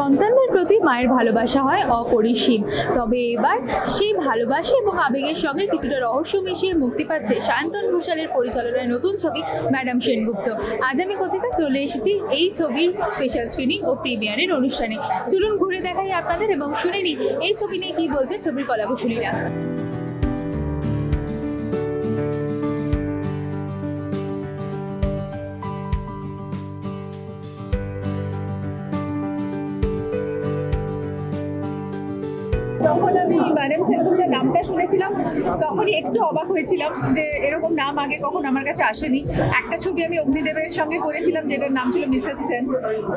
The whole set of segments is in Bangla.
সন্তানদের প্রতি মায়ের ভালোবাসা হয় অপরিসীম। তবে এবার সেই ভালোবাসা এবং আবেগের সঙ্গে কিছুটা রহস্য মিশিয়ে মুক্তি পাচ্ছে সায়ন্তন ঘোষালের পরিচালনায় নতুন ছবি ম্যাডাম সেনগুপ্ত। আজ আমি কোথায় চলে এসেছি এই ছবির স্পেশাল স্ক্রিনিং ও প্রিমিয়ারের অনুষ্ঠানে। চলুন ঘুরে দেখাই আপনাদের এবং শুনে নিই এই ছবি নিয়ে কি বলছে ছবির কলাকুশলীরা। যখন আমি ম্যাডাম সেনগুপ্তের নামটা শুনেছিলাম, তখনই একটু অবাক হয়েছিলাম যে এরকম নাম আগে কখন আমার কাছে আসেনি। একটা ছবি আমি অগ্নিদেবের সঙ্গে করেছিলাম, যেটার নাম ছিল মিসেস সেন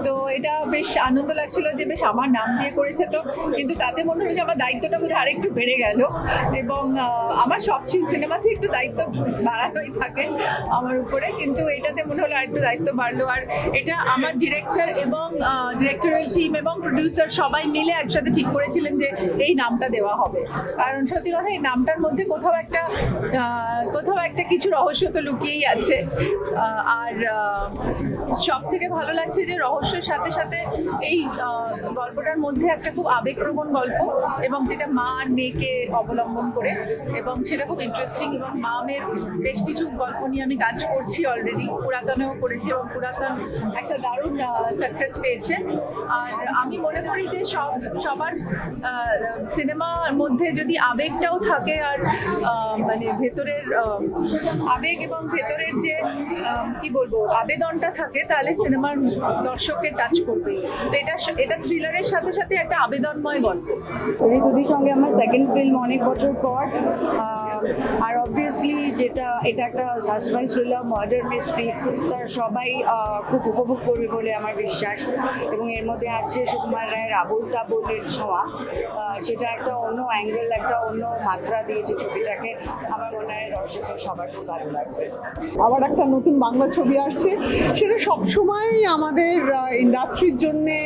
তো এটা বেশ আনন্দ লাগছিল যে বেশ আমার নাম দিয়ে করেছে তো। কিন্তু তাতে মনে হলো যে আমার দায়িত্বটা বোধহয় আরেকটু বেড়ে গেল। এবং আমার সব সিনেমাতে একটু দায়িত্ব বাড়ানোই থাকে আমার উপরে। কিন্তু এটাতে মনে হলো আরেকটু দায়িত্ব বাড়লো। আর এটা আমার ডিরেক্টর এবং ডিরেক্টরিয়াল টিম এবং প্রডিউসার সবাই মিলে একসাথে ঠিক করেছিলেন যে এই নামটা দেওয়া হবে। কারণ সত্যি কথা, এই নামটার মধ্যে কোথাও একটা কোথাও একটা কিছু রহস্য তো লুকিয়েই আছে। আর সব থেকে ভালো লাগছে যে রহস্যের সাথে সাথে এই গল্পটার মধ্যে একটা খুব আবেগপ্রবণ গল্প এবং যেটা মা আর মেয়েকে অবলম্বন করে এবং সেটা খুব ইন্টারেস্টিং এবং মা মেয়ের বেশ কিছু গল্প নিয়ে আমি কাজ করছি অলরেডি পুরাতনেও করেছি এবং পুরাতন একটা দারুণ সাকসেস পেয়েছে। আর আমি মনে করি যে সব, সবার সিনেমার মধ্যে যদি আবেগটাও থাকে আর মানে ভেতরের আবেগ এবং ভেতরের যে কি বলব, আবেদনটা থাকে, তাহলে সিনেমার দর্শককে টাচ করবে তো এটা এটা থ্রিলারের সাথে সাথে একটা আবেদনময় গল্প। দুদির সঙ্গে আমার সেকেন্ড ফিল্ম অনেক বছর পর আর আর অবভিয়াসলি যেটা, এটা একটা সাসপেন্স থ্রিলার মার্ডার মিস্ট্রি তার সবাই খুব উপভোগ করবে বলে আমার বিশ্বাস। এবং এর মধ্যে আছে সুকুমার রায়ের আবুল তাবুলের ছোঁয়া। সেটা একটা অন্য অ্যাঙ্গেল একটা অন্য মাত্রা দিয়েছে ছবিটাকে আমার মনে হয় দর্শকের সবার খুব ভালো লাগবে। আবার একটা নতুন বাংলা ছবি আসছে। সেটা সবসময় আমাদের ইন্ডাস্ট্রির জন্যে,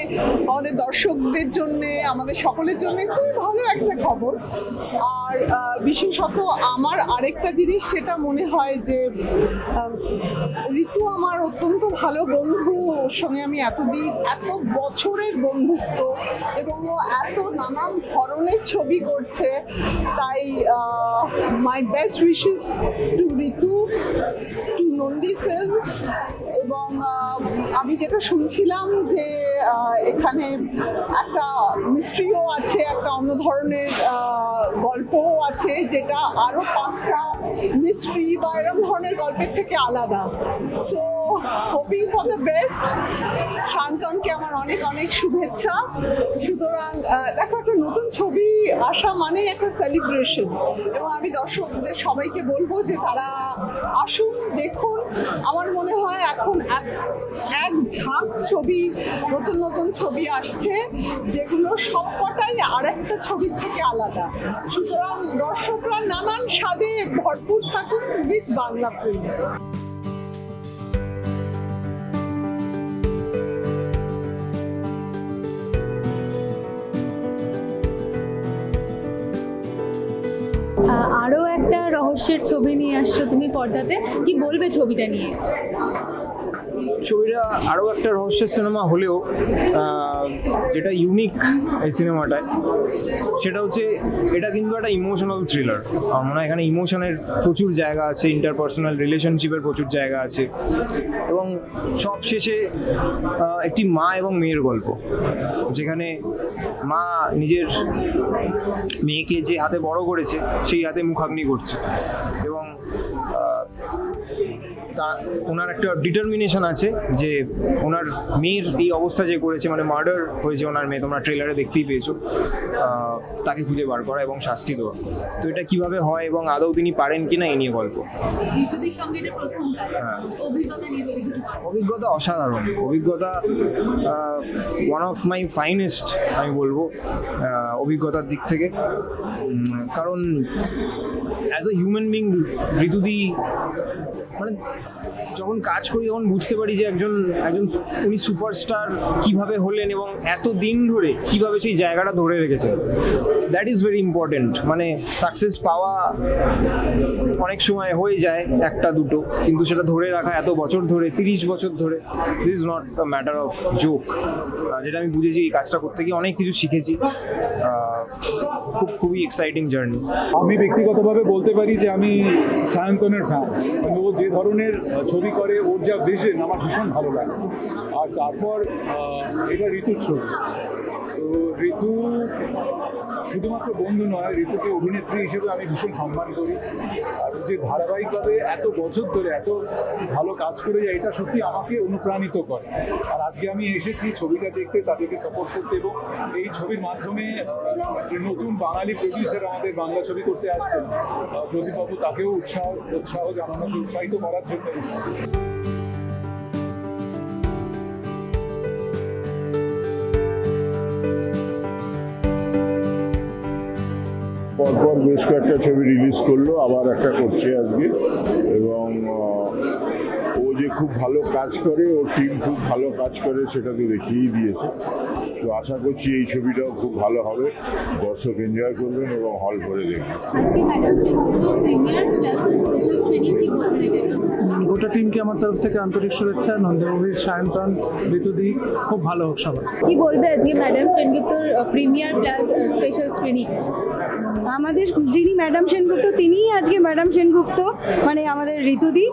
আমাদের দর্শকদের জন্যে, আমাদের সকলের জন্য খুবই ভালো একটা খবর। আর বিশেষত আমার আরেকটা জিনিস সেটা মনে হয় যে ঋতু আমার অত্যন্ত ভালো বন্ধু, ওর সঙ্গে আমি এতদিন, এত বছরের বন্ধুত্ব এবং ও এত নানান ধরনের ছবি করছে। তাই my best wishes to Ritu to Nandi films এবং আমি যেটা শুনছিলাম যে এখানে একটা মিস্ট্রিও আছে, একটা অন্য ধরনের গল্পও আছে, যেটা আরও পাঁচটা মিস্ট্রি বা এরকম ধরনের গল্পের থেকে আলাদা। So hoping for the best শান্তনকে আমার অনেক অনেক শুভেচ্ছা। সুতরাং দেখো, একটা নতুন ছবি আসা মানেই একটা সেলিব্রেশন এবং আমি দর্শকদের সবাইকে বলব যে তারা আসুন, দেখুন। আমার মনে হয় এখন এক- ঝাঁক ছবি, নতুন নতুন ছবি আসছে, যেগুলো সবকটাই আরেকটা ছবির থেকে আলাদা। সুতরাং দর্শকরা নানান স্বাদে ভরপুর থাকুন উইথ বাংলা ফিল্মস আরও একটা রহস্যের ছবি নিয়ে আসছো তুমি পর্দাতে। কি বলবে ছবিটা নিয়ে? ছবিটা আরও একটা রহস্যের সিনেমা হলেও যেটা ইউনিক এই সিনেমাটায়, সেটা হচ্ছে এটা কিন্তু একটা ইমোশনাল থ্রিলার আমার মনে হয় এখানে ইমোশনের প্রচুর জায়গা আছে ইন্টারপার্সোনাল রিলেশনশিপের প্রচুর জায়গা আছে। এবং সব শেষে একটি মা এবং মেয়ের গল্প, যেখানে মা নিজের মেয়েকে যে হাতে বড় করেছে, সেই হাতে মুখাগ্নি করছে। এবং তা ওনার একটা ডিটারমিনেশন আছে যে ওনার মেয়ের এই অবস্থা যে করেছে মানে মার্ডার হয়েছে ওনার মেয়ে তোমরা ট্রেলারে দেখতেই পেয়েছ তাকে খুঁজে বার করা এবং শাস্তি দেওয়া। তো এটা কীভাবে হয় এবং আদৌ তিনি পারেন কিনা এই নিয়ে গল্প। হ্যাঁ। অভিজ্ঞতা অসাধারণ। অভিজ্ঞতা ওয়ান অফ মাই ফাইনেস্ট আমি বলব অভিজ্ঞতার দিক থেকে। কারণ অ্যাজ আ হিউম্যান বিং ঋতুদি মানে যখন কাজ করি তখন বুঝতে পারি যে একজন একজন উনি সুপারস্টার কীভাবে হলেন এবং এত দিন ধরে কীভাবে সেই জায়গাটা ধরে রেখেছেন। দ্যাট ইজ ভেরি ইম্পর্টেন্ট মানে সাকসেস পাওয়া অনেক সময় হয়ে যায় একটা দুটো, কিন্তু সেটা ধরে রাখা এত বছর ধরে, তিরিশ বছর ধরে this is not a matter of joke যেটা আমি বুঝেছি এই কাজটা করতে গিয়ে অনেক কিছু শিখেছি। খুব, খুবই এক্সাইটিং জার্নি আমি ব্যক্তিগতভাবে বলতে পারি যে আমি সায়ন্তনের ফ্যান যে ধরনের ছবি করে, ওর যা ভিশন আমার ভীষণ ভালো লাগে। আর তারপর এটা ঋতুর ছবি। তো ঋতু শুধুমাত্র বন্ধু নয়, ঋতুকে অভিনেত্রী হিসেবে আমি ভীষণ সম্মান করি। আর যে ধারাবাহিকভাবে এত বছর ধরে এত ভালো কাজ করে যায়, এটা সত্যি আমাকে অনুপ্রাণিত করে। আর আজকে আমি এসেছি ছবিটা দেখতে, তাদেরকে সাপোর্ট করতে এবং এই ছবির মাধ্যমে নতুন বাঙালি প্রডিউসার আমাদের বাংলা ছবি করতে আসছেন। প্রদীপবাবু তাকেও উৎসাহ উৎসাহ জানানোর, উৎসাহিত করার জন্য এসেছি। পরপর বেশ কয়েকটা ছবি রিলিজ করল আবার একটা করছে আজকে। এবং ও যে খুব ভালো কাজ করে ওর টিম খুব ভালো কাজ করে সেটা তো দেখিয়েই দিয়েছে। তো আশা করছি এই ছবিটাও খুব ভালো হবে। দর্শক এনজয় করবেন এবং হল ভরে দেখবেন? গোটা টিমকে আমার তরফ থেকে আন্তরিক শুভেচ্ছা নন্দমুভি সায়ন্তন ঋতুদি খুব ভালো হোক সবার। কি বলবে আজকে ম্যাডাম সেনগুপ্তর প্রিমিয়ার প্লাস স্পেশাল স্ক্রিনিং আমাদের যিনি ম্যাডাম সেনগুপ্ত, তিনিই আজকে ম্যাডাম সেনগুপ্ত মানে আমাদের ঋতুদি।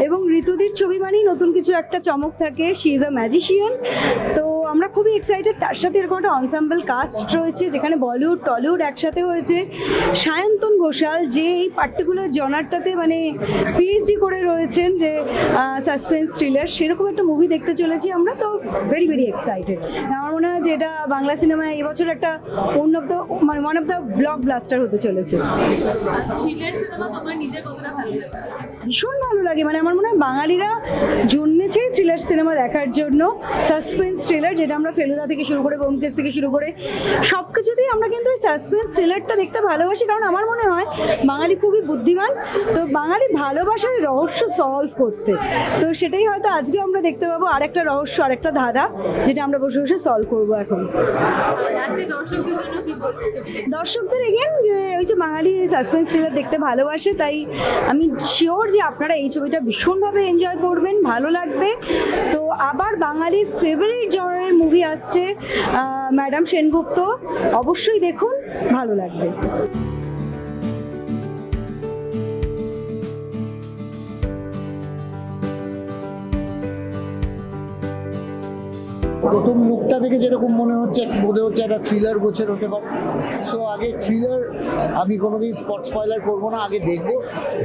এবং ঋতুদির ছবি মানেই নতুন কিছু একটা চমক থাকে। শি ইজ আ ম্যাজিশিয়ান তো আমরা খুবই এক্সাইটেড তার সাথে এরকম একটা অনসাম্বল কাস্ট রয়েছে যেখানে বলিউড টলিউড একসাথে হয়েছে। সায়ন্তন ঘোষাল যে এই পার্টিকুলার জনারটাতে মানে পিএইচডি করে রয়েছেন যে সাসপেন্স থ্রিলার সেরকম একটা মুভি দেখতে চলেছি আমরা তো ভেরি ভেরি এক্সাইটেড আমার মনে হয় যে এটা বাংলা সিনেমায় এবছর একটা ওয়ান অফ দ্য মানে one of the block blaster হতে চলেছে। ভীষণ ভালো লাগে। মানে আমার মনে হয় বাঙালিরা জন্মেছে থ্রিলার সিনেমা দেখার জন্য। সাসপেন্স থ্রিলার যেটা আমরা ফেলুদা থেকে শুরু করে বোমকেশ থেকে শুরু করে সব কিছুতেই আমরা কিন্তু ওই সাসপেন্স থ্রিলারটা দেখতে ভালোবাসি। কারণ আমার মনে হয়, বাঙালি খুবই বুদ্ধিমান। তো বাঙালি ভালোবাসার রহস্য সলভ করতে। তো সেটাই হয়তো আজকে আমরা দেখতে পাবো। আরেকটা রহস্য, আরেকটা ধাঁধা, যেটা আমরা বসে বসে সলভ করব এখন। দর্শকদের এগেন যে ওই যে বাঙালি সাসপেন্স থ্রিলার দেখতে ভালোবাসে, তাই আমি শিওর যে আপনারা এই ছবিটা ভীষণভাবে এনজয় করবেন, ভালো লাগবে। তো আবার বাঙালির ফেভারিট জনের মুভি আসছে ম্যাডাম সেনগুপ্ত অবশ্যই দেখুন ভালো লাগবে। প্রথম মুখটা দেখে যেরকম মনে হচ্ছে মনে হচ্ছে একটা থ্রিলার গোছের হতে পারে। সো আগে থ্রিলার আমি কোনোদিন স্পট স্পয়লার করব না আগে দেখব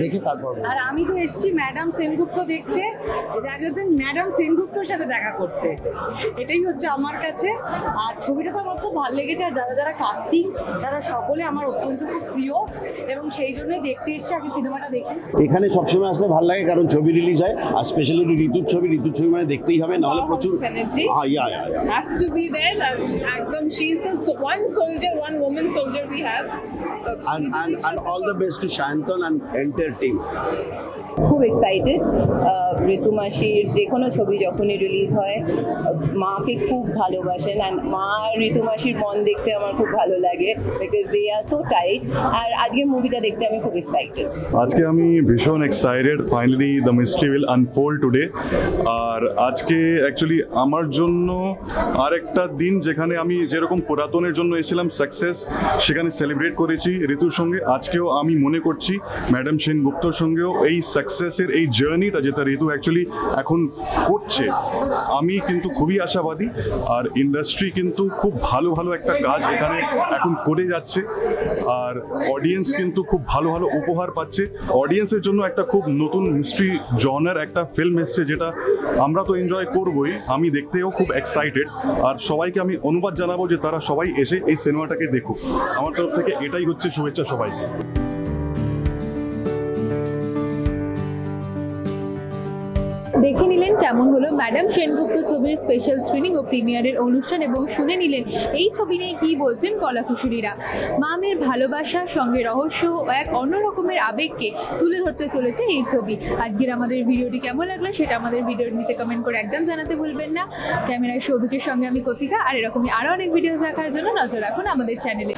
দেখে তারপর আর আমি তো এসেছি ম্যাডাম সেনগুপ্ত দেখতে দেন ম্যাডাম সেনগুপ্তর সাথে দেখা করতে। এটাই হচ্ছে আমার কাছে। আর ছবিটা তো আমার খুব ভালো লেগেছে আর যারা যারা কাস্টিং তারা সকলে আমার অত্যন্ত খুব প্রিয়। এবং সেই জন্যই দেখতে এসেছি আগে সিনেমাটা দেখি এখানে সবসময় আসলে ভালো লাগে কারণ ছবি রিলিজ হয় আর স্পেশালি ঋতুর ছবি ঋতুর ছবি মানে দেখতেই হবে নাহলে প্রচুর হ্যাঁ yeah yeah have to be there. Ekdom, she's the one soldier, one woman soldier we have. and, and, and all the best to Shanton and entire team. খুব এক্সাইটেড ঋতু মাসির যে কোনো ছবি যখনই রিলিজ হয়, মাকে খুব ভালোবাসেন অ্যান্ড মা আর ঋতু মাসির মন দেখতে আমার খুব ভালো লাগে because they are so tight আর আজকের মুভিটা দেখতে আমি খুব এক্সাইটেড আজকে আমি ভীষণ excited finally the mystery will unfold today আর আজকে অ্যাকচুয়ালি আমার জন্য আরেকটা দিন যেখানে আমি যেরকম পুরাতনের জন্য এসেছিলাম সাকসেস সেখানে সেলিব্রেট করেছি ঋতুর সঙ্গে। আজকেও আমি মনে করছি ম্যাডাম সেনগুপ্তর সঙ্গেও এই সাকসেসের এই জার্নিটা যেটা ঋতু অ্যাকচুয়ালি এখন করছে, আমি কিন্তু খুবই আশাবাদী। আর ইন্ডাস্ট্রি কিন্তু খুব ভালো ভালো একটা কাজ এখানে এখন করে যাচ্ছে। আর অডিয়েন্স কিন্তু খুব ভালো ভালো উপহার পাচ্ছে। অডিয়েন্সের জন্য একটা খুব নতুন মিস্ট্রি জনার একটা ফিল্ম এসছে যেটা আমরা তো এনজয় করবই, আমি দেখতেও খুব এক্সাইটেড আর সবাইকে আমি অনুবাদ জানাব যে তারা সবাই এসে এই সিনেমাটাকে দেখুক। আমার তরফ থেকে এটাই হচ্ছে শুভেচ্ছা সবাইকে। দেখে নিলেন কেমন হলো। ম্যাডাম সেনগুপ্ত ছবির স্পেশাল স্ক্রিনিং ও প্রিমিয়ারের অনুষ্ঠান এবং শুনে নিলেন এই ছবি নিয়ে কী বলছেন কলাকুশলীরা। মামের ভালোবাসা, সঙ্গে রহস্য ও এক অন্য রকমের আবেগকে তুলে ধরতে চলেছে এই ছবি। আজকের আমাদের ভিডিওটি কেমন লাগল সেটা আমাদের ভিডিওর নিচে কমেন্ট করে একদম জানাতে ভুলবেন না। ক্যামেরায় সৌভিকের সঙ্গে আমি কথিকা, আর এরকমই আরও অনেক ভিডিও দেখার জন্য নজর রাখুন আমাদের চ্যানেলে